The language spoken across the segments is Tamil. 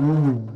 Hum.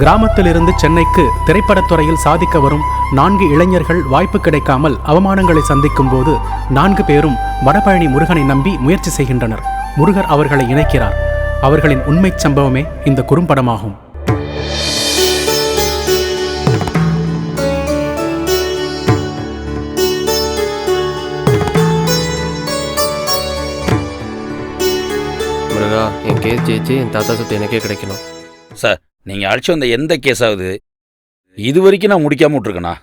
கிராமத்திலிருந்து சென்னைக்கு திரைப்படத்துறையில் சாதிக்க வரும் நான்கு இளைஞர்கள் வாய்ப்பு கிடைக்காமல் அவமானங்களை சந்திக்கும் போது நான்கு பேரும் வடபழனி முருகனை நம்பி முயற்சி செய்கின்றனர். முருகர் அவர்களை இணைக்கிறார். அவர்களின் உண்மைச் சம்பவமே இந்த குறும்படமாகும். முருகா என் கேஸ் ஜெயிச்சு என் தாத்தா சொத்து எனக்கே கிடைக்கணும். சார் நீங்கள் அழைச்சி வந்த எந்த கேஸாவது இது வரைக்கும் நான் முடிக்காம விட்ருக்கேண்ணா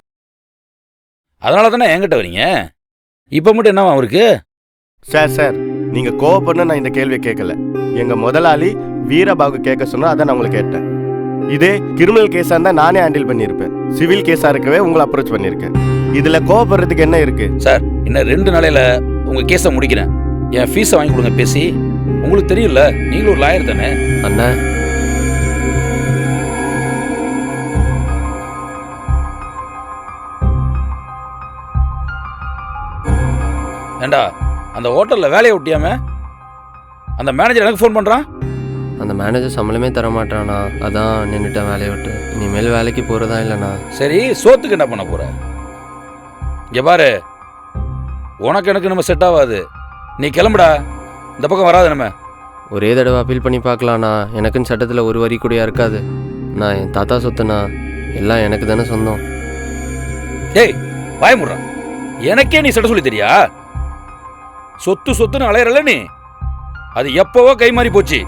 அதனால தானே என்கிட்ட வரீங்க? இப்போ மட்டும் என்னவா அவருக்கு? சார் சார் நீங்க கோவப்படணும் நான் இந்த கேள்வியை கேட்கல. எங்க முதலாளி வீரபாகு கேட்க சொன்னா அதை நான் உங்களுக்கு கேட்டேன். இதே கிரிமினல் கேஸா இருந்தா நானே ஹேண்டில் பண்ணியிருப்பேன். சிவில் கேஸா இருக்கவே உங்களை அப்ரோச் பண்ணியிருக்கேன். இதுல கோவப்படுறதுக்கு என்ன இருக்கு? சார் இன்னும் ரெண்டு நாளையில் உங்கள் கேஸை முடிக்கிறேன். என் ஃபீஸை வாங்கி கொடுங்க பேசி. உங்களுக்கு தெரியும்ல நீங்களும் ஒரு லாயர் தானே? அண்ணா ஏண்டா அந்த ஹோட்டலில் வேலையை ஒட்டியாம? அந்த மேனேஜர் எனக்கு ஃபோன் பண்ணுறான் அந்த மேனேஜர் சம்பளமே தர மாட்டானா அதான் நின்றுட்டேன் வேலையை விட்டு. இனிமேல் வேலைக்கு போகிறதா இல்லைண்ணா. சரி சோத்துக்கு என்ன பண்ண போற? இங்க பாரு உனக்கு எனக்கு நம்ம செட் ஆகாது. நீ கிளம்புடா. இந்த பக்கம் வராது நம்ம ஒரே தடவை அப்பீல் பண்ணி பார்க்கலாண்ணா. எனக்குன்னு சட்டத்தில் ஒரு வரி கூடயா இருக்காது. நான் என் தாத்தா சொத்துண்ணா. எல்லாம் எனக்கு தானே சொந்தம். டேய் பயமுடுறா எனக்கே நீ சட்ட சொல்லி தெரியா? சொத்து சொத்துன்னு அலையறல நீ? அது எப்பவோ கை மாறி போச்சு.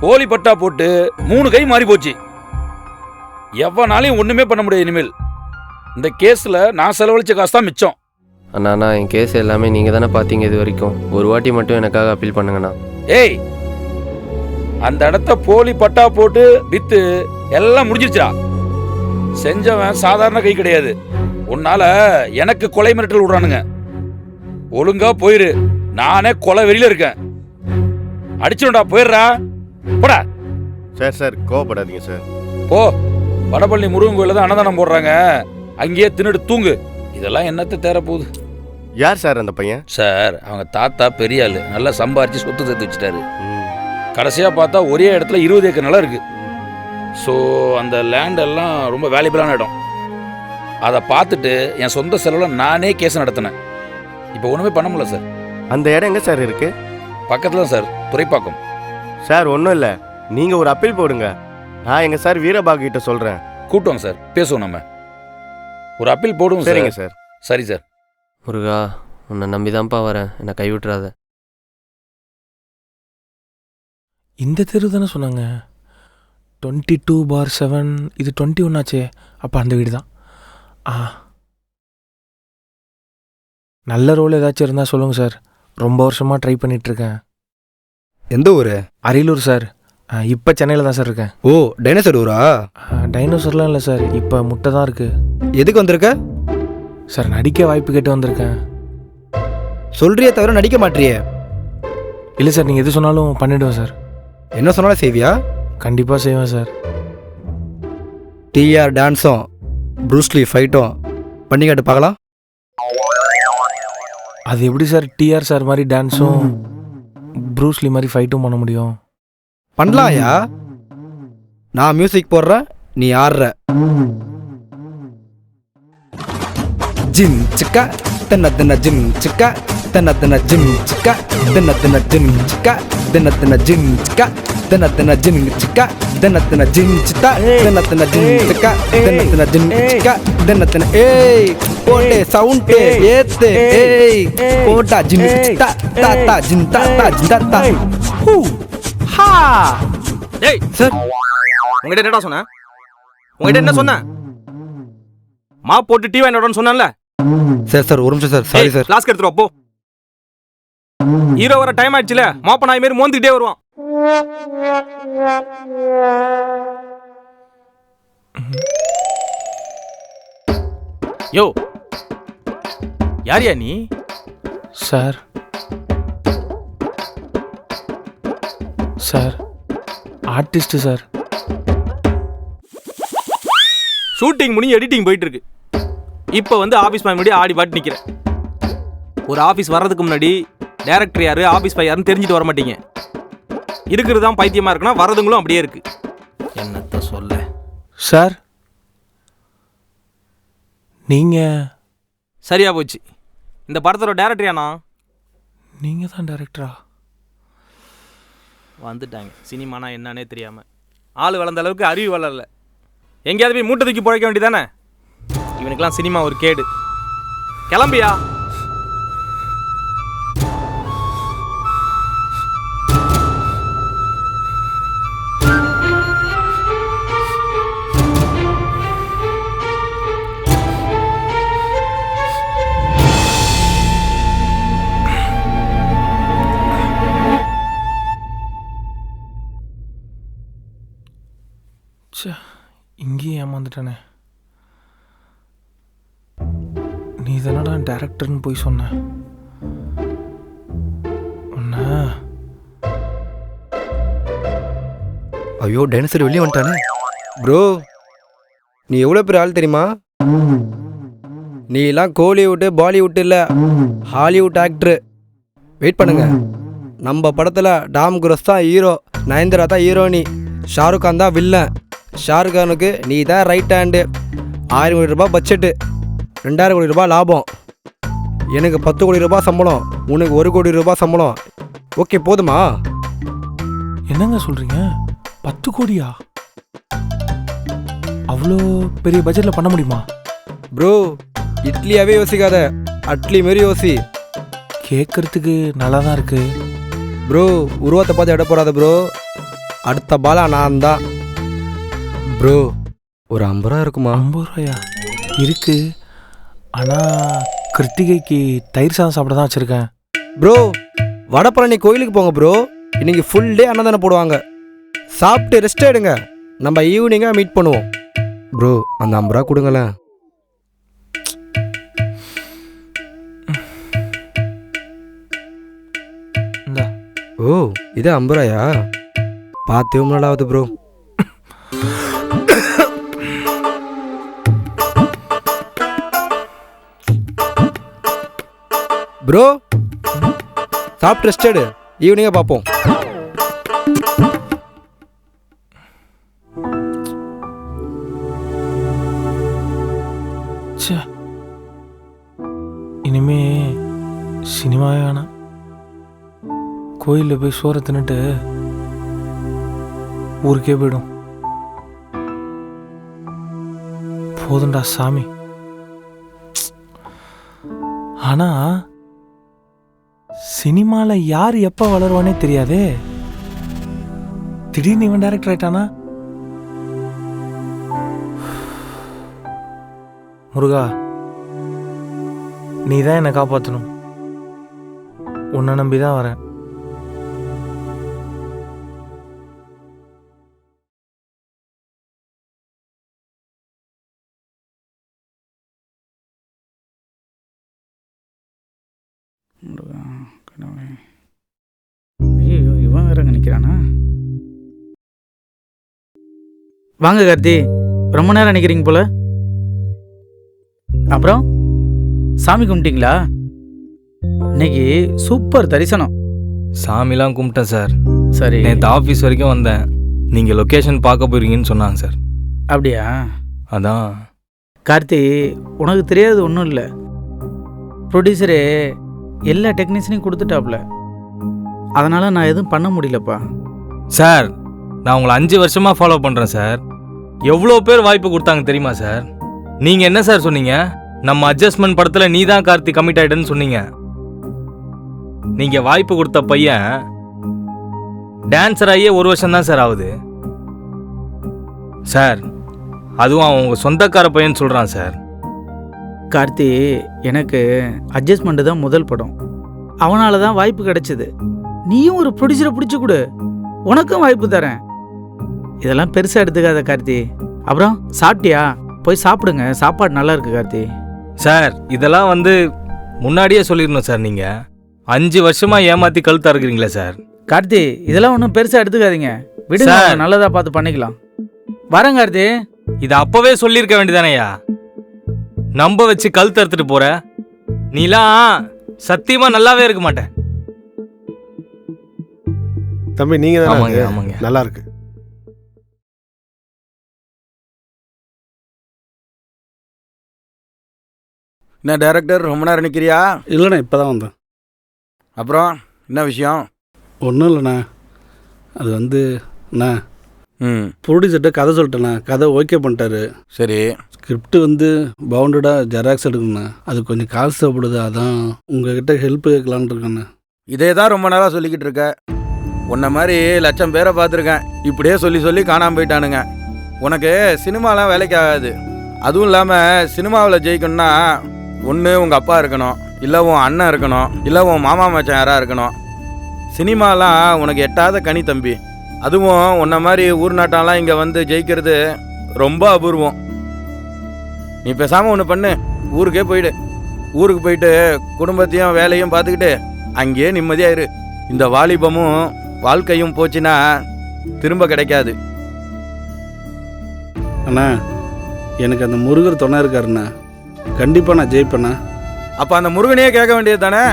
போலி பட்டா போட்டு மூணு கை மாறி போச்சு. எவ்வளோனாலையும் ஒண்ணுமே பண்ண முடியாது இனிமேல். இந்த கேஸ்ல நான் செலவழிச்ச காசு தான் மிச்சம். அண்ணா அண்ணா என் கேஸ் எல்லாமே நீங்கள் தானே பார்த்தீங்க இது வரைக்கும். ஒரு வாட்டி மட்டும் எனக்காக அப்பீல் பண்ணுங்கண்ணா. ஏய்! அந்த இடத்த போலி பட்டா போட்டு வித்து எல்லாம் முடிஞ்சிருச்சா செஞ்சவன் சாதாரண கை கிடையாது. உன்னால எனக்கு கொலை மிரட்டல் விடுறானுங்க. ஒழுங்கா போயிரு. நானே கொலை வெறியில இருக்கேன். அடிச்சிடும்டா போயிடுறா. போடா. சார் சார் கோவப்படாதீங்க சார். போ. வடபழனி முருகன் கோயில தான் அன்னதானம் போடுறாங்க. அங்கேயே தின்னுட்டு தூங்கு. இதெல்லாம் என்னத்தை தேர போகுது? யார் சார் அந்த பையன்? சார் அவங்க தாத்தா பெரிய ஆளு நல்லா சம்பாரிச்சு சொத்து சேர்த்து வச்சுட்டாரு. கடைசியாக பார்த்தா ஒரே இடத்துல இருபது ஏக்கர் நிலம் இருக்கு. ஸோ அந்த லேண்ட் எல்லாம் ரொம்ப வேல்யூபிளான இடம். அதை பார்த்துட்டு என் சொந்த செலவில் நானே கேஸ் நடத்தினேன். இப்போ ஒன்றுமே பண்ண முடியல சார். அந்த இடம் எங்க சார் இருக்கு? பக்கத்தில் தான் சார். துறைப்பாக்கம். சார் ஒன்றும் இல்லை. நீங்க ஒரு அப்பீல் போடுங்க. நான் எங்க சார் வீரபாகு கிட்ட சொல்றேன். கூட்டுவாங்க சார். பேசுவோம் நம்ம. ஒரு அப்பீல் போடுவோம் சரிங்க சார். சார் சரி. சார் முருகா உன்னை நம்பி தான்ப்பா வரேன். என்னை கைவிட்டுறாத. இந்த தெரு தானே சொன்னாங்க. டுவெண்ட்டி டூ பார் செவன் இது டுவெண்ட்டி ஒன் ஆச்சே. அப்போ அந்த வீடு தான் ஆ நல்ல ரோல் ஏதாச்சும் இருந்தால் சொல்லுங்கள் சார். ரொம்ப வருஷமாக ட்ரை பண்ணிகிட்ருக்கேன் எந்த ஊர்? அரியலூர் சார். இப்போ சென்னையில் தான் சார் இருக்கேன். ஓ டைனோசர் ஊரா? டைனோசர்லாம் இல்லை சார். இப்போ முட்டை தான் இருக்குது எதுக்கு வந்திருக்க? சார் நடிக்க வாய்ப்பு கேட்டு வந்திருக்கேன். சொல்றியே தவிர நடிக்க மாட்டியே. இல்லை சார் நீங்கள் எது சொன்னாலும் பண்ணிவிடுவேன் சார். என்ன சொன்னாலும் செய்வியா? கண்டிப்பாக செய்வேன் சார். டிஆர் டான்ஸும் ப்ரூஸ்லி ஃபைட்டும் பண்ணி பார்க்கலாம். அது எப்படி சார் டிஆர் சார் மாதிரி டான்ஸும் ப்ரூஸ்லி மாதிரி ஃபைட்டும் பண்ண முடியும்? பண்ணலாம்யா. நான் மியூசிக் போடுறேன் நீ ஆடுற. ஜிம் சிக்கா தென்ன தென்ன ஜிம் சிக்கா. தென்ன தென்ன ஜிம் சிக்கா தென்ன தென்ன ஜிம் சிக்கா தென்ன தென்ன ஜிம் சிக்கா தென்ன தென்ன ஜிம் சிக்கா தென்ன தென்ன ஜிம் சித்தா தென்ன தென்ன ஜிம் சிக்கா தென்ன தென்ன ஜிம் சிக்கா தென்ன தென்ன ஏய் போட்டே சவுண்ட் ஏத்து ஏய் போட்டா ஜிம் சித்தா தா தா ஜிம் தா தா ஜிம் தா தா ஹூ ஹா டேய் சார் உங்ககிட்ட என்னடா சொன்னேன் உங்ககிட்ட என்ன சொன்னேன் மா போட்டு டீ வாங்கிட்டு சொன்னேன்ல. சார் சார் ஒரு நிமிஷம் சார் சாரி சார் கிளாஸ்க்கு எடுத்துட்டு வா, போ. ஹீரோ வர டைம் ஆயிடுச்சுல. மாப்ப நாய் மாதிரி மோந்துக்கிட்டே வருவான். யோ. யார்யா நீ? Sir. Sir. Artist sir. Shooting முடிஞ்சு எடிட்டிங் போயிட்டு இருக்கு இப்போ வந்து ஆஃபீஸ் முன்னாடி ஆடி பாட்டு நிற்கிறேன் ஒரு ஆஃபீஸ் வர்றதுக்கு முன்னாடி டேரக்டர் யாரு? ஆஃபீஸ் பாய் யாருன்னு தெரிஞ்சுட்டு வர மாட்டீங்க. இருக்கிறது தான் பைத்தியமா இருக்குன்னா வர்றதுங்களும் அப்படியே இருக்கு. என்னத்த சொல்ல? சார் நீங்கள் சரியா போச்சு. இந்த படத்தோட டேரக்டர் யானா? நீங்கள் தான் டேரக்டரா வந்துட்டாங்க. சினிமானா என்னன்னே தெரியாம. ஆள் வளர்ந்த அளவுக்கு அறிவு வளரல. எங்கேயாவது போய் மூட்டை தூக்கி பிழைக்க வேண்டியதானே? இவனுக்கெல்லாம் சினிமா ஒரு கேடு. கிளம்பியா? இங்கேயும் நீ தானடா டேரக்டர்னு போய் சொன்ன. ஐயோ டைனோசர் வெளியே வந்துட்டானே. ப்ரோ நீ எவ்வளோ பெரிய ஆள் தெரியுமா? நீ எல்லாம் கோலிவுட்டு பாலிவுட் இல்லை. ஹாலிவுட் ஆக்டரு வெயிட் பண்ணுங்க. நம்ம படத்தில் டாம் குரஸ் தான் ஹீரோ நயன்தரா தான் ஹீரோனி ஷாருக் கான் தான் வில்லன் ஷாருக் கானுக்கு நீ தான் ரைட் ஹேண்டு ஆயிரம் கோடி ரூபாய் பட்ஜெட்டு ரெண்டாயிரம் கோடி ரூபாய் லாபம். எனக்கு பத்து கோடி ரூபாய் சம்பளம். உனக்கு ஒரு கோடி ரூபாய் சம்பளம். ஓகே போதுமா? என்னங்க சொல்கிறீங்க பத்து கோடியா? அவ்வளோ பெரிய பட்ஜெட்டில் பண்ண முடியுமா? ப்ரோ இட்லியாவே யோசிக்காத. அட்லி மாரி யோசி. கேட்குறதுக்கு நல்லா தான் இருக்குது ப்ரோ உருவத்தை பார்த்து எட போடாத ப்ரோ அடுத்த பாலா நான் தான் ப்ரோ ஒரு ஐம்பது ரூபா இருக்குமா? ஐம்பது ரூபாயா இருக்கு. ஆனால் கிருத்திகைக்கு தயிர் சாதம் சாப்பிட தான் வச்சுருக்கேன். ப்ரோ வடபழனி கோயிலுக்கு போங்க ப்ரோ இன்னைக்கு ஃபுல் டே அன்னதானம் போடுவாங்க. சாப்பிட்டு ரெஸ்ட் எடுங்க. நம்ம ஈவினிங்காக மீட் பண்ணுவோம். ப்ரோ அந்த ஐம்பது ரூபா கொடுங்களேன் ஓ இது ஐம்பது ரூபாயா பார்த்து நாளாவது ப்ரோ ப்ரோ சாப்பிட்டு ரெஸ்ட் எடு ஈவினிங்காக பார்ப்போம் இனிமே சினிமாவே வேணாம். கோயிலில் போய் சோற தின்னுட்டு ஊருக்கே போயிடும். போதும்டா சாமி. ஆனால் சினிமாவில் யார் எப்போ வளருவானே தெரியாதே. திடீர்னு இவன் டைரக்டர் ஆயிட்டானா? முருகா நீ தான் என்னை காப்பாற்றணும் உன்னை நம்பி தான் வரேன். வேற அங்க நிக்கிறானா வாங்க கார்த்தி ரொம்ப நேரம் நிக்கிறீங்க போல. அப்புறம் சாமி கும்பிட்டீங்களா? இன்னைக்கு சூப்பர் தரிசனம். சாமிலாம் கும்பிட்டேன் சார். சரி. நேற்று ஆஃபீஸ் வரைக்கும் வந்தேன். நீங்கள் லொக்கேஷன் பார்க்க போயிருக்கீங்கன்னு சொன்னாங்க சார். அப்படியா? அதான். கார்த்தி உனக்கு தெரியாது ஒன்றும் இல்லை. ப்ரொடியூசரே எல்லா டெக்னீஷியனையும் கொடுத்துட்டாப்புல அதனால நான் எதுவும் பண்ண முடியலப்பா. சார் நான் உங்களை அஞ்சு வருஷமாக ஃபாலோ பண்ணுறேன் சார். எவ்வளோ பேர் வாய்ப்பு கொடுத்தாங்க தெரியுமா சார்? நீங்கள் என்ன சார் சொன்னீங்க? நம்ம அட்ஜஸ்ட்மெண்ட் படத்தில் நீ தான் கார்த்தி கமிட் ஆகிட்டேன்னு சொன்னீங்க. நீங்கள் வாய்ப்பு கொடுத்த பையன் டான்ஸர் ஆகியே ஒரு வருஷம் தான் சார் ஆகுது. சார் அதுவும் அவன் உங்கள் சொந்தக்கார பையன் சொல்கிறான் சார். கார்த்தி எனக்கு அட்ஜஸ்ட்மெண்ட் தான் முதல் படம். அவனால தான் வாய்ப்பு கிடைச்சது. நீயும் ஒரு ப்ரொடியூசரை பிடிச்சி கொடு. உனக்கும் வாய்ப்பு தரேன். இதெல்லாம் பெருசாக எடுத்துக்காத கார்த்தி. அப்புறம் சாப்பிட்டியா? போய் சாப்பிடுங்க. சாப்பாடு நல்லா இருக்கு கார்த்தி. சார் இதெல்லாம் வந்து முன்னாடியே சொல்லிடணும் சார் நீங்கள் அஞ்சு வருஷமா ஏமாத்தி கழுத்தா இருக்கிறீங்களே சார். கார்த்தி இதெல்லாம் ஒன்றும் பெருசாக எடுத்துக்காதீங்க. விடுங்க சார். நல்லதாக பார்த்து பண்ணிக்கலாம். வரேன் கார்த்தி. இது அப்பவே சொல்லியிருக்க வேண்டியதானேயா நம்ப வச்சு கழுத்து அறுத்துட்டு போற? நீலாம் சத்தியமா நல்லாவே இருக்க மாட்டேன். தம்பி நீங்க ஆமாங்க தானே ஆமாங்க. நல்லா இருக்கு என்ன டைரக்டர் ரொம்ப நேரம் நிற்கிறியா இல்லைண்ணே இப்போ தான் வந்தேன். அப்புறம் என்ன விஷயம்? ஒன்றும் இல்லைண்ணே. அது வந்து அண்ணா ம். ப்ரொடியூசர்கிட்ட கதை சொல்லிட்டேண்ணே. கதை ஓகே பண்ணிட்டாரு. சரி. ஸ்கிரிப்ட் வந்து பவுண்டடாக ஜெராக்ஸ் எடுக்கணுண்ணே அது கொஞ்சம் காசு தேவைப்படுது அதான் உங்ககிட்ட ஹெல்ப் கேட்கலான்னு இருக்கேண்ணே. இதே தான் ரொம்ப நாளாக சொல்லிக்கிட்டு இருக்க. உன்னை மாதிரி லட்சம் பேரை பார்த்துருக்கேன். இப்படியே சொல்லி சொல்லி காணாமல் போயிட்டானுங்க. உனக்கு சினிமாலாம் வேலைக்கு ஆகாது. அதுவும் இல்லாமல் சினிமாவில் ஜெயிக்கணும்னா ஒன்று உங்கள் அப்பா இருக்கணும். இல்லை உன் அண்ணன் இருக்கணும். இல்லை உன் மாமா மச்சான் யாராக இருக்கணும். சினிமாலாம் உனக்கு எட்டாத கனி தம்பி. அதுவும் உன்ன மாதிரி ஊர் நாட்டம்லாம் இங்கே வந்து ஜெயிக்கிறது ரொம்ப அபூர்வம். நீ பேசாமல் ஒன்று பண்ணு. ஊருக்கே போயிடு. ஊருக்கு போயிட்டு குடும்பத்தையும் வேலையும் பார்த்துக்கிட்டு அங்கேயே நிம்மதியாக இரு. இந்த வாலிபமும் வாழ்க்கையும் போச்சுன்னா திரும்ப கிடைக்காது. அண்ணா எனக்கு அந்த முருகர் துணை இருக்காருண்ணே. கண்டிப்பாக நான் ஜெயிப்பேண்ணா. அப்போ அந்த முருகனையே கேட்க வேண்டியது தானே?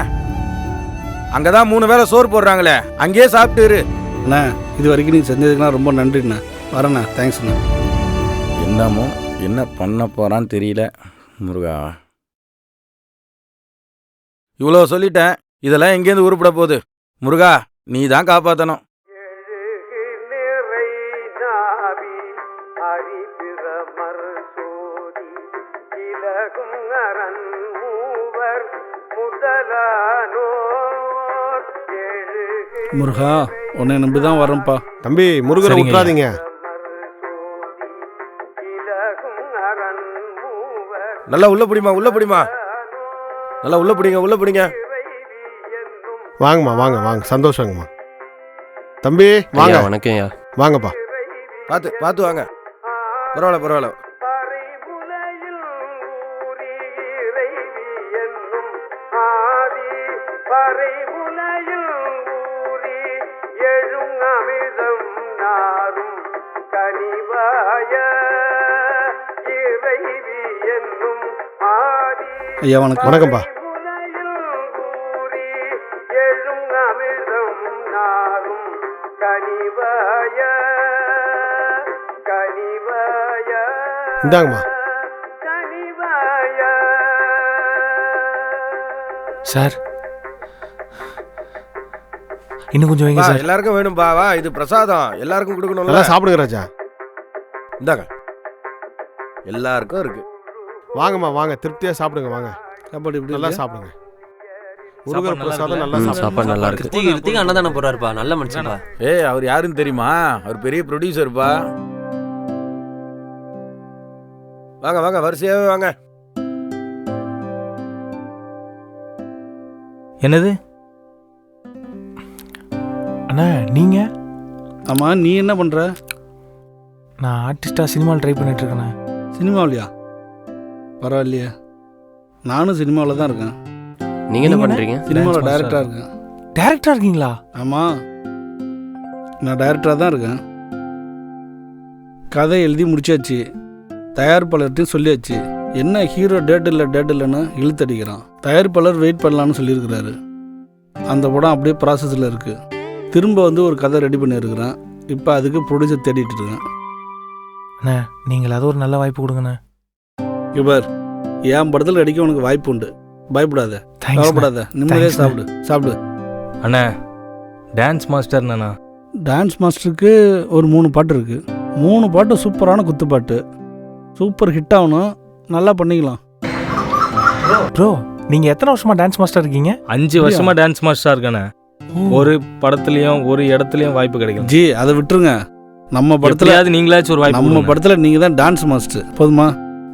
அங்கே தான் மூணு வேளை சோறு போடுறாங்களே. அங்கேயே சாப்பிட்டு இரு. அண்ணா இது வரைக்கும் நீங்கள் செஞ்சதுக்குலாம் ரொம்ப நன்றிண்ணே. வரேண்ணா தேங்க்ஸ்ண்ணா என்னமோ என்ன பண்ண போறான்னு தெரியல முருகா. இவ்வளோ சொல்லிட்டேன் இதெல்லாம் எங்கேருந்து உருப்பட போகுது? முருகா நீ தான் காப்பாற்றணும் முருகா உன்னை நம்பி தான் வரேன்ப்பா தம்பி முருகரை சரிங்க. விட்டுறாதீங்க நல்லா உள்ள பிடிமா உள்ள பிடிமா நல்லா உள்ள பிடிங்க உள்ள பிடிங்க. வாங்கம்மா வாங்க வாங்க. சந்தோஷங்கம்மா தம்பி வாங்க ஐயா வணக்கம் ஐயா வாங்கப்பா. பார்த்து பார்த்து வாங்க. பரவாயில்ல பரவாயில்ல. ஐயா வணக்கம். வணக்கம்ப்பா. இந்தாங்கம்மா. சார். இன்னும் கொஞ்சம் வைங்க சார். எல்லாருக்கும் வேணும்பா வா இது பிரசாதம். எல்லாருக்கும் நல்லா கொடுக்கணும்ல சாப்பிடுங்க ராஜா. இந்தாங்க. எல்லாருக்கும் இருக்கு. வாங்கம்மா வாங்க. திருப்தியா சாப்பிடுங்க வாங்க. சாப்பாடு இப்படி நல்லா? சாப்பிடுங்க. முருகர் நல்லா பிரசாதம் நல்லா சாப்பாடு நல்லா இருக்கு. கிருத்திகை கிருத்திகை அன்னதானம் போறாருப்பா நல்ல மனுஷன்ப்பா. ஏய் அவர் யாருன்னு தெரியுமா? அவர் பெரிய ப்ரொடியூசர்ப்பா வாங்க வாங்க வரிசையாவே வாங்க. என்னது? அண்ணா நீங்க? ஆமாம் நீ என்ன பண்ணுற நான் ஆர்டிஸ்டா சினிமாவில் ட்ரை பண்ணிட்டு இருக்கேண்ணே சினிமாவிலையா? பரவாயில்லையே. நானும் சினிமாவில் தான் இருக்கேன். நீங்க என்ன? பண்றீங்க? சினிமாவில். டைரக்டராக இருக்கேன். டேரக்டரா இருக்கீங்களா? ஆமாம் நான் டைரக்டராக தான் இருக்கேன். கதை எழுதி முடிச்சாச்சு. தயாரிப்பாளர்கிட்டையும் சொல்லியாச்சு என்ன ஹீரோ டேட் இல்லை டேட் இல்லைன்னு இழுத்தடிக்கிறான். தயாரிப்பாளர் வெயிட் பண்ணலான்னு சொல்லியிருக்கிறாரு. அந்த படம் அப்படியே ப்ராசஸில் இருக்குது திரும்ப வந்து ஒரு கதை ரெடி பண்ணியிருக்கிறேன். இப்போ அதுக்கு ப்ரொடியூசர் தேடிட்டு இருக்கேன். அண்ணா நீங்கள் அது ஒரு நல்ல வாய்ப்பு கொடுங்கண்ணே. இவர் என் படத்தில் நடிக்க உனக்கு வாய்ப்பு உண்டு. பயப்படாத. தேங்க்ஸ் கவலைப்படாத. நிம்மதியாக Thanks, சாப்பிடு. சாப்பிடு. அண்ணா டான்ஸ் மாஸ்டர் நானா டான்ஸ் மாஸ்டருக்கு ஒரு மூணு பாட்டு இருக்குது மூணு பாட்டு சூப்பரான குத்துப்பாட்டு. சூப்பர் ஹிட் ஆகணும். நல்லா பண்ணிக்கலாம். ப்ரோ நீங்கள் எத்தனை வருஷமா டான்ஸ் மாஸ்டர் இருக்கீங்க? அஞ்சு வருஷமா டான்ஸ் மாஸ்டரா இருக்கானே. ஒரு படத்துலயும் ஒரு இடத்துலயும் வாய்ப்பு கிடைக்கல. ஜி அதை விட்டுருங்க. நம்ம படத்தில் படத்துலயாவது நீங்களாச்சும் ஒரு வாய்ப்பு நம்ம. படத்தில் நீங்கள் தான் டான்ஸ் மாஸ்டர் போதுமா?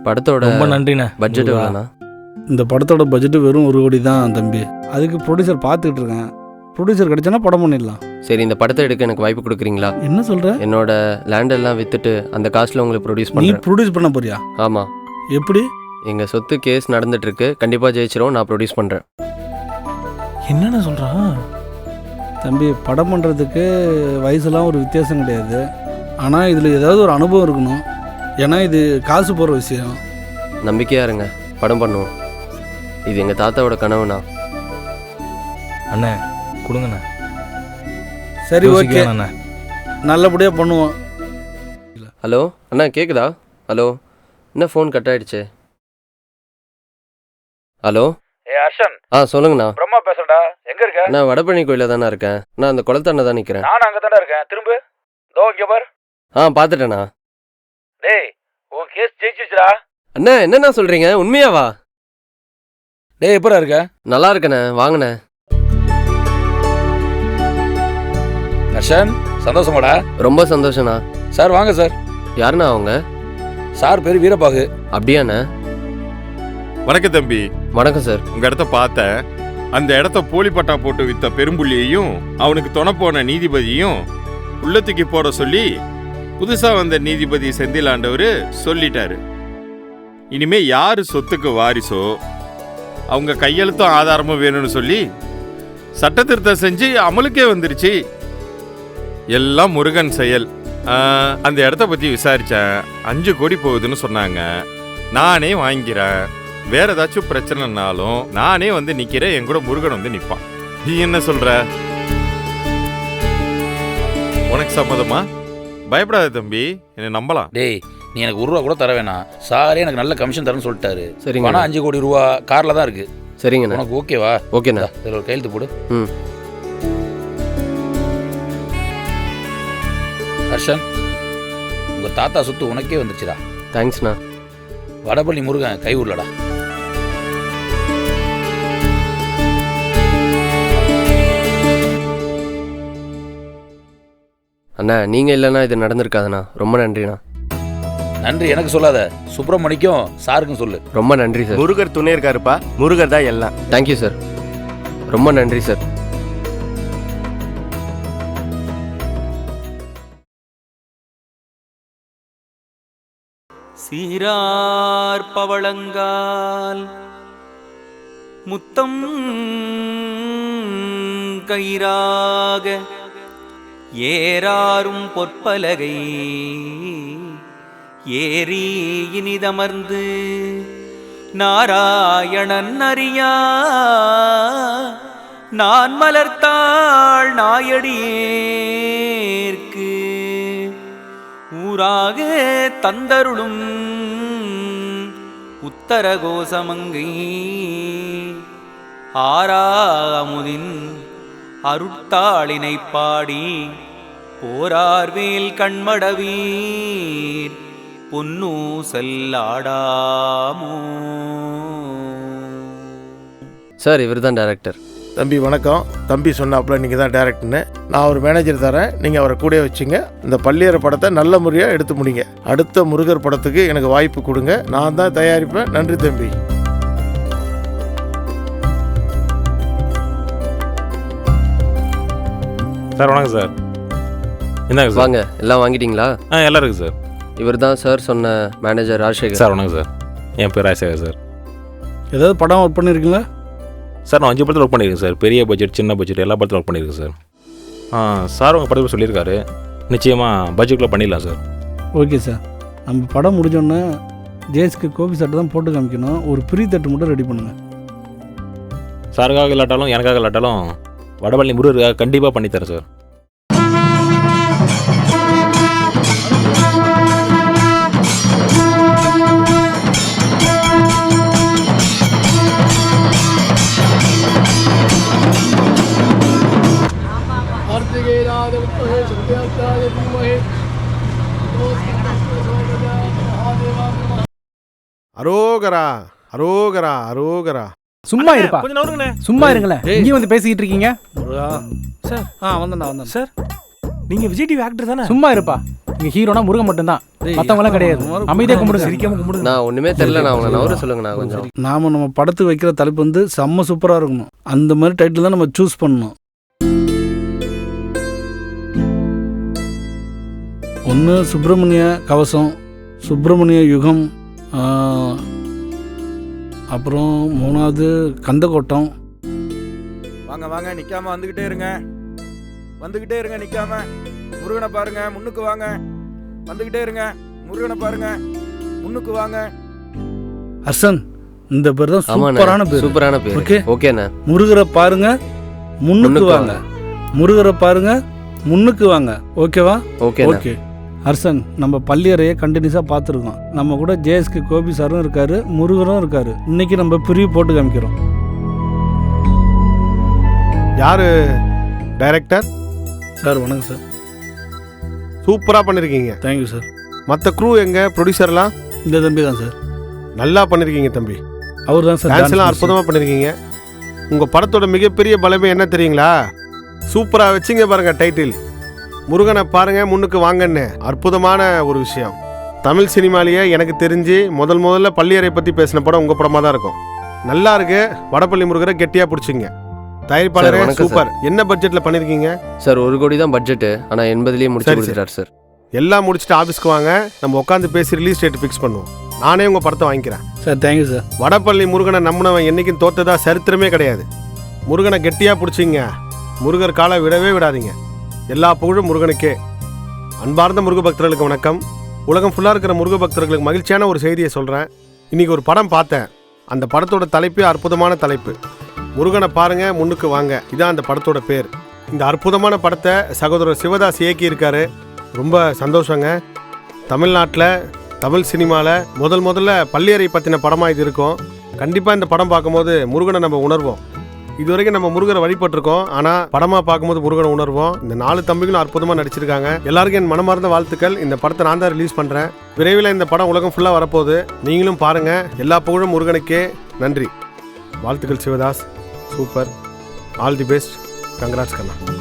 படத்தோட ரொம்ப நன்றிண்ணே. பட்ஜெட். எவ்வளோண்ணா? இந்த படத்தோட பட்ஜெட்டு வெறும் ஒரு கோடி தான் தம்பி. அதுக்கு ப்ரொடியூசர் பார்த்துக்கிட்டு இருக்கேன். ப்ரொடியூசர் கிடைச்சனா படம் பண்ணிடலாம். சரி இந்த படத்தை எடுக்க எனக்கு வாய்ப்பு கொடுக்குறீங்களா? என்ன சொல்ற? என்னோட லேண்ட் எல்லாம் வித்துட்டு அந்த காசுல உங்களுக்கு ப்ரொடியூஸ் நீ பண்ணுறேன் ப்ரொடியூஸ் பண்ண போறியா? ஆமாம் எப்படி? எங்கள் சொத்து கேஸ் நடந்துட்டு இருக்கு கண்டிப்பாக ஜெயிச்சிரும் நான் ப்ரொடியூஸ் பண்ணுறேன் என்னென்ன சொல்கிறான் தம்பி படம் பண்ணுறதுக்கு வயசுலாம் ஒரு வித்தியாசம் கிடையாது. ஆனால் இதில் ஏதாவது ஒரு அனுபவம் இருக்கணும். ஏன்னா இது காசு போகிற விஷயம். நம்பிக்கையாக இருங்க. படம் பண்ணுவோம். இது எங்கள் தாத்தாவோட கனவுண்ணா. அண்ணே கொடுங்கண்ணே. சரி ஓகே. யோசிக்கலாம் அண்ணே. நல்லபடியாக பண்ணுவோம். ஹலோ அண்ணா கேக்குதா? ஹலோ என்ன ஃபோன் கட் ஆயிடுச்சு? ஹலோ? ஏ ஹர்ஷன். ஆ சொல்லுங்கண்ணா. பிரம்மா பேசுறடா. எங்க இருக்க? அண்ணா வடபழனி கோயிலில் தானே இருக்கேன். நான் அந்த குளத்தாண்ட தான் நிற்கிறேன் நானும் அங்க தானே இருக்கேன். திரும்ப. தோ இங்க பார். ஆ பார்த்துட்டேண்ணா டேய் உன் கேஸ் ஜெயிச்சிச்சுடா அண்ணா என்னண்ணா சொல்கிறீங்க உண்மையாவா? டேய் எப்பரா இருக்க? நல்லா இருக்கண்ணே. வாங்கண்ணே. ஹர்ஷன் சந்தோஷமாடா. ரொம்ப சந்தோஷண்ணா சார் வாங்க சார். யாருண்ணா அவங்க? சார் பேர் வீரபாகு. அப்படியாண்ணே. வணக்கம் தம்பி. வணக்கம் சார். உங்க இடத்த பார்த்தேன். அந்த இடத்த போலி பட்டா போட்டு வித்த பெரும்புள்ளியையும் அவனுக்கு துணை போன நீதிபதியும் உள்ளத்துக்கு போட சொல்லி புதுசா வந்த நீதிபதி செந்திலாண்டவர் சொல்லிட்டாரு. இனிமே யாரு சொத்துக்கு வாரிசோ அவங்க கையெழுத்தும் ஆதாரமும் வேணும்னு சொல்லி சட்ட திருத்தம் செஞ்சு அமலுக்கே வந்துருச்சு. எல்லாம் முருகன் செயல். அந்த இடத்த பத்தி விசாரிச்சேன் அஞ்சு கோடி போகுதுன்னு சொன்னாங்க. நானே வாங்கிறேன் வேற ஏதாச்சும் பிரச்சனைனாலும் நானே வந்து நிக்கிறேன். என் கூட முருகன் வந்து நிப்பான். நீ என்ன சொல்ற? உனக்கு சம்மதமா? பயப்படாத தம்பி. என்னை நம்பலாம் டேய் நீ எனக்கு ஒரு ரூபா கூட தர வேணாம். சாரே எனக்கு நல்ல கமிஷன் தரேன்னு சொல்லிட்டாரு. சரிங்க. பணம் அஞ்சு கோடி ரூபா கார்ல தான் இருக்கு. சரிங்கண்ணா உனக்கு ஓகேவா ஓகேண்ணா இதில் ஒரு கையெழுத்து போடு. ம். ஹர்ஷன் உங்க தாத்தா சொத்து உனக்கே வந்துச்சுடா. தேங்க்ஸ்ண்ணா வடபள்ளி முருகன் கை உருளடா அண்ணா நீங்கள் இல்லைன்னா இது நடந்திருக்காதுண்ணா. ரொம்ப நன்றிண்ணா. நன்றி எனக்கு சொல்லாத. சுப்பிரமணிக்கும் சாருக்கும் சொல்லு. ரொம்ப நன்றி சார் முருகர் துணை இருக்காருப்பா. முருகர் தான் எல்லாம். தேங்க்யூ சார் ரொம்ப நன்றி சார் சீரார் பவளங்கால். முத்தம் கயிறாக ஏறாரும் பொற்பலகை. ஏறி இனிதமர்ந்து நாராயணன் அறியா. நான் மலர்த்தாள் நாயடியேற்கு. ஊராக தந்தருளும் உத்தரகோசமங்கை. ஆறாமுதின் அருட்தாளினை பாடி போரார்வேல் கண்மடவீர். பொன்னூசல்லாடாமோ சார் இவர் தான் டேரக்டர் தம்பி வணக்கம். தம்பி சொன்னாப்புல நீங்கள் தான் டேரக்டர்னு நான் ஒரு மேனேஜர் தரேன். நீங்கள் அவரை கூடயே வச்சுங்க. இந்த பள்ளியற படத்தை நல்ல முறையாக எடுத்து முடிங்க. அடுத்த முருகர் படத்துக்கு எனக்கு வாய்ப்பு கொடுங்க. நான் தான் தயாரிப்பேன். நன்றி தம்பி. சார் வணக்கம் சார். இந்தாங்க சார்? வாங்க. எல்லாம் வாங்கிட்டீங்களா? ஆ எல்லாம் இருக்குது சார். இவர் தான் சார் சொன்ன மேனேஜர் ராஜசேகர். சார் வணக்கம் சார். என் பேர் ராஜசேகர் சார். ஏதாவது படம் ஒர்க் பண்ணியிருக்கீங்களா சார் நான் அஞ்சு படத்தில் ஒர்க் பண்ணியிருக்கேன் சார். பெரிய பட்ஜெட் சின்ன பட்ஜெட் எல்லா படத்திலும் ஒர்க் பண்ணியிருக்கேன் சார். ஆ சார் உங்கள் படத்தில் சொல்லியிருக்காரு. நிச்சயமாக பட்ஜெட்டில் பண்ணிடலாம் சார். Okay sir. நம்ம படம் முடிஞ்சோடனே ஜேஎஸ்க்கு கோபி சட்டை தான் போட்டு காமிக்கணும். ஒரு ப்ரீ தட்டு மட்டும் ரெடி பண்ணுங்கள் சாருக்காக இல்லாட்டாலும் எனக்காக இல்லாட்டாலும் வடபழனி முருகருக்காக கண்டிப்பாக பண்ணித்தரேன் சார். அரோகரா அரோகரா அரோகரா. சும்மா இருப்பா. கொஞ்சம் நவருங்கண்ணே. சும்மா இருங்களேன். இங்கேயும் வந்து பேசிக்கிட்டு இருக்கீங்க. சார் ஆ வந்தேன் வந்தேன் சார் நீங்கள் விஜய் டிவி ஆக்டர் தானே? சும்மா இருப்பா. நீங்கள் ஹீரோனா முருகன் மட்டும்தான். மற்றவங்களாம் கிடையாது. அமைதியா கும்பிடு சிரிக்காம கும்பிடு நான் ஒண்ணுமே தெரியல நான் அவங்க நவர சொல்லுங்க கொஞ்சம். நாம நம்ம படத்துக்கு வைக்கிற தலைப்பு வந்து செம்ம சூப்பராக இருக்கணும். அந்த மாதிரி டைட்டில் தான் நம்ம சூஸ் பண்ணணும். ஒன்று சுப்பிரமணிய கவசம் சுப்பிரமணிய யுகம் அப்புறம் மூணாவது கந்தக்கோட்டம் வாங்க வாங்க நிக்காம வந்துகிட்டே இருங்க. வந்துகிட்டே இருங்க நிக்காம. முருகனை பாருங்க முன்னுக்கு வாங்க. வந்துகிட்டே இருங்க முருகனை பாருங்க முன்னுக்கு வாங்க. ஹர்ஷன் இந்த பேர் தான் சூப்பரான பேர். சூப்பரான பேரு. ஓகே? ஓகேண்ணே. முருகரை பாருங்க முன்னுக்கு வாங்க. முருகரை பாருங்க முன்னுக்கு வாங்க. ஓகேவா? ஓகேண்ணே. ஓகே. ஹர்ஷன் நம்ம பள்ளியறையை கண்டினியூஸாக பார்த்துருக்கோம். நம்ம கூட ஜேஎஸ்கே கோபி சாரும் இருக்காரு முருகரும் இருக்காரு. இன்னைக்கு நம்ம பிரிவு போட்டு காமிக்கிறோம். யாரு? டைரக்டர் சார் வணக்கம் சார். சூப்பராக பண்ணியிருக்கீங்க தேங்க்யூ சார் மற்ற க்ரூ எங்க? ப்ரொடியூசர்லாம் இந்த தம்பி தான் சார் நல்லா பண்ணியிருக்கீங்க தம்பி. அவர் தான் சார் டான்ஸ் எல்லாம் dance அற்புதமாக பண்ணியிருக்கீங்க உங்கள் படத்தோட மிகப்பெரிய பலமே என்ன தெரியுங்களா? சூப்பராக வச்சிங்க பாருங்க டைட்டில் முருகனை பாருங்க முன்னுக்கு வாங்கன்னு. அற்புதமான ஒரு விஷயம். தமிழ் சினிமாலேயே எனக்கு தெரிஞ்சு முதல் முதல்ல பள்ளியறை பற்றி பேசின படம் உங்கள் படமாக தான் இருக்கும். நல்லா இருக்கு. வடப்பள்ளி முருகரை கெட்டியாக பிடிச்சிங்க. தயாரிப்பாளரே சார், வணக்கம் சூப்பர். என்ன பட்ஜெட்டில் பண்ணியிருக்கீங்க சார் ஒரு கோடி தான் பட்ஜெட்டு ஆனால் எண்பதுலேயே முடிச்சு சரி, சரி. கொடுத்துட்டார் சார். எல்லாம் முடிச்சுட்டு ஆஃபீஸ்க்கு வாங்க. நம்ம உட்காந்து பேசி ரிலீஸ் டேட் ஃபிக்ஸ் பண்ணுவோம். நானே உங்கள் படத்தை வாங்கிக்கிறேன். சார் தேங்க்யூ சார் வடப்பள்ளி முருகனை நம்பினவன் என்னைக்கும் தோத்ததா சரித்திரமே கிடையாது. முருகனை கெட்டியாக பிடிச்சிங்க. முருகர் காலை விடவே விடாதீங்க. எல்லா புகழும் முருகனுக்கே. அன்பார்ந்த முருக பக்தர்களுக்கு வணக்கம். உலகம் ஃபுல்லாக இருக்கிற முருக பக்தர்களுக்கு மகிழ்ச்சியான ஒரு செய்தியை சொல்கிறேன் இன்றைக்கி ஒரு படம் பார்த்தேன். அந்த படத்தோட தலைப்பே அற்புதமான தலைப்பு. முருகனை பாருங்கள் முன்னுக்கு வாங்க. இதான் அந்த படத்தோட பேர். இந்த அற்புதமான படத்தை சகோதரர் சிவதாஸ் இயக்கியிருக்காரு. ரொம்ப சந்தோஷங்க. தமிழ்நாட்டில் தமிழ் சினிமாவில் முதல் முதல்ல பள்ளியறை பற்றின படமாக இது இருக்கும். கண்டிப்பாக இந்த படம் பார்க்கும்போது முருகனை நம்ம உணர்வோம். இது வரைக்கும் நம்ம முருகரை வழிபட்டிருக்கோம். ஆனால் படமாக பார்க்கும்போது முருகனை உணர்வோம். இந்த நாலு தம்பிகளும் அற்புதமாக நடிச்சிருக்காங்க. எல்லாருக்கும் என் மனமார்ந்த வாழ்த்துக்கள். இந்த படத்தை நான் தான் ரிலீஸ் பண்ணுறேன் விரைவில் இந்த படம் உலகம் ஃபுல்லாக வரப்போகுது. நீங்களும் பாருங்கள் எல்லா புகழும் முருகனுக்கே. நன்றி. வாழ்த்துக்கள் Sivadas. Super. All the best. Congrats Kanna.